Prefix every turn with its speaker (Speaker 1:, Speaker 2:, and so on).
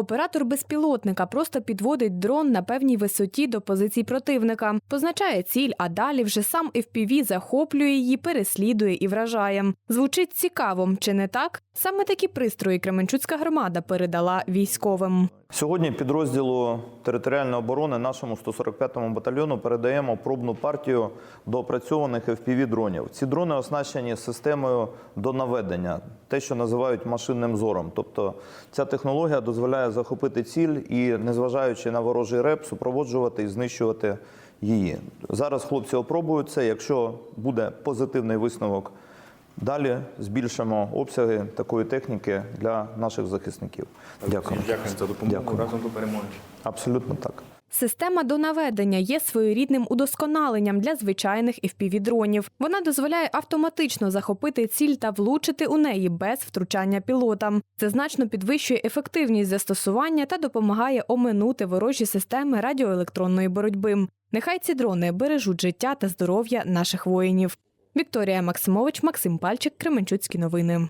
Speaker 1: Оператор безпілотника просто підводить дрон на певній висоті до позицій противника, позначає ціль, а далі вже сам FPV захоплює її, переслідує і вражає. Звучить цікаво, чи не так? Саме такі пристрої Кременчуцька громада передала військовим.
Speaker 2: Сьогодні підрозділу територіальної оборони нашому 145-му батальйону передаємо пробну партію доопрацьованих FPV-дронів. Ці дрони оснащені системою до наведення, те, що називають машинним зором. Тобто ця технологія дозволяє захопити ціль і, незважаючи на ворожий реп, супроводжувати і знищувати її. Зараз хлопці опробують це. Якщо буде позитивний висновок, далі збільшимо обсяги такої техніки для наших захисників. Дякую.
Speaker 3: Дякую за допомогу.
Speaker 2: Дякую.
Speaker 3: Разом до перемоги.
Speaker 2: Абсолютно так.
Speaker 1: Система до наведення є своєрідним удосконаленням для звичайних FPV-дронів. Вона дозволяє автоматично захопити ціль та влучити у неї без втручання пілота. Це значно підвищує ефективність застосування та допомагає оминути ворожі системи радіоелектронної боротьби. Нехай ці дрони бережуть життя та здоров'я наших воїнів. Вікторія Максимович, Максим Пальчик, Кременчуцькі новини.